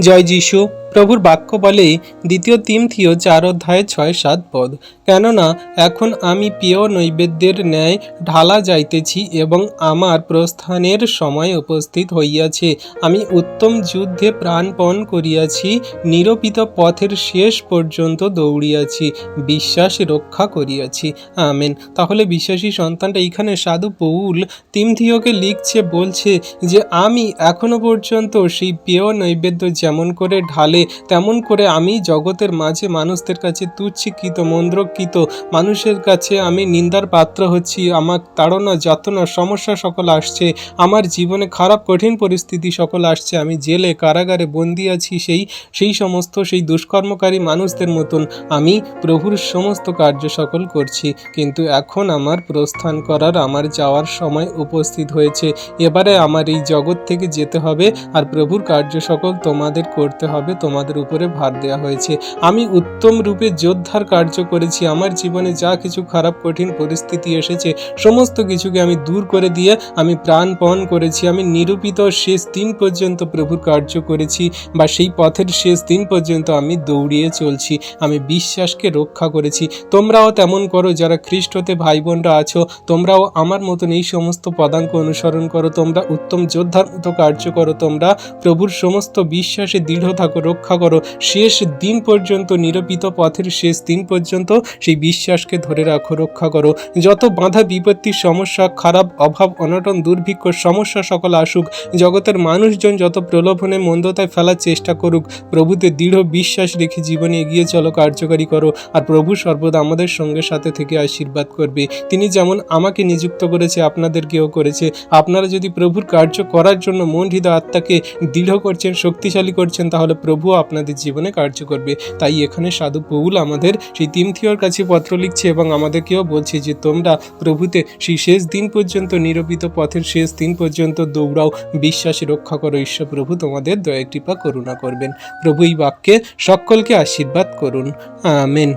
জয় যিশু। প্রভুর বাক্য বলে দ্বিতীয় তিমথিও চার অধ্যায় ছয় সাত পদ। কেননা, এখন আমি প্রিয় নৈবেদ্যের ন্যায় ঢালা যাইতেছি এবং আমার প্রস্থানের সময় উপস্থিত হইয়াছে। আমি উত্তম যুদ্ধে প্রাণপণ করিয়াছি, নিরপিত পথের শেষ পর্যন্ত দৌড়িয়াছি, বিশ্বাস রক্ষা করিয়াছি। আমেন। তাহলে বিশ্বাসী সন্তানটা এইখানে সাধু পৌল তিমথিওকে লিখছে, বলছে যে, আমি এখনও পর্যন্ত সেই পেয় নৈবেদ্য যেমন করে ঢালে তেমন করে আমি জগতের মাঝে মানুষদের কাছে তুচ্ছিকৃত মন্দ্রকৃত মানুষের কাছে আমি নিন্দার পাত্র হচ্ছি। আমার তাড়না, যাতনা, সমস্যা সকল আসছে। আমার জীবনে খারাপ, কঠিন পরিস্থিতি সকল আসছে। আমি জেলে, কারাগারে বন্দি আছি সেই সেই সমস্ত, সেই দুষ্কর্মকারী মানুষদের মতন। আমি প্রভুর সমস্ত কার্য সকল করছি। কিন্তু এখন আমার প্রস্থান করার, আমার যাওয়ার সময় উপস্থিত হয়েছে। এবারে আমার এই জগৎ থেকে যেতে হবে আর প্রভুর কার্য সকল তোমাদের করতে হবে। তোমাদের উপরে ভার দেওয়া হয়েছে। আমি উত্তম রূপে যোদ্ধার কার্য করেছি। আমার জীবনে যা কিছু খারাপ, কঠিন পরিস্থিতি এসেছে, সমস্ত কিছুকে আমি দূর করে দিয়ে আমি প্রাণপণ করেছি। আমি নিরূপিত শেষ দিন পর্যন্ত প্রভুর কার্য করেছি বা সেই পথের শেষ দিন পর্যন্ত আমি দৌড়িয়ে চলছি। আমি বিশ্বাসকে রক্ষা করেছি। তোমরাও তেমন করো, যারা খ্রিস্টতে ভাই বোনরা আছো, তোমরাও আমার মতন এই সমস্ত পদাঙ্ক অনুসরণ করো। তোমরা উত্তম যোদ্ধার মতো কার্য করো। তোমরা প্রভুর সমস্ত বিশ্বাসে দৃঢ় থাকো রক্ষা করো। শেষ দিন পর্যন্ত নিরূপিত পথের শেষ দিন পর্যন্ত সেই বিশ্বাসকে ধরে রাখো, রক্ষা করো। যত বাধা বিপত্তির সমস্যা, খারাপ অভাব, অনটন, দুর্ভিক্ষ, সমস্যা সকল আসুক, জগতের মানুষজন যত প্রলোভনে মন্দতায় ফেলার চেষ্টা করুক, প্রভুতে দৃঢ় বিশ্বাস রেখে জীবনে এগিয়ে চলো, কার্যকারী করো। আর প্রভু সর্বদা আমাদের সঙ্গে সাথে থেকে আশীর্বাদ করবে। তিনি যেমন আমাকে নিযুক্ত করেছে, আপনাদেরকেও করেছে। আপনারা যদি প্রভুর কার্য করার জন্য মন হৃদয় আত্মাকে দৃঢ় করছেন, শক্তিশালী করছেন, তাহলে প্রভু আপনাদের জীবনে কার্য করবে। তাই এখানে সাধু পৌল আমাদের সেই তিমথিওর কাছে পত্র লিখছে এবং আমাদেরকেও বলছে যে, তোমরা প্রভুতে সেই শেষ দিন পর্যন্ত নিরবিত পথের শেষ দিন পর্যন্ত দৌড়াও। বিশ্বাসে রক্ষা করো। ঈশ্বর প্রভু তোমাদের দয়া, কৃপা, করুণা করবেন। প্রভু এই বাক্যে সকলকে আশীর্বাদ করুন। আমেন।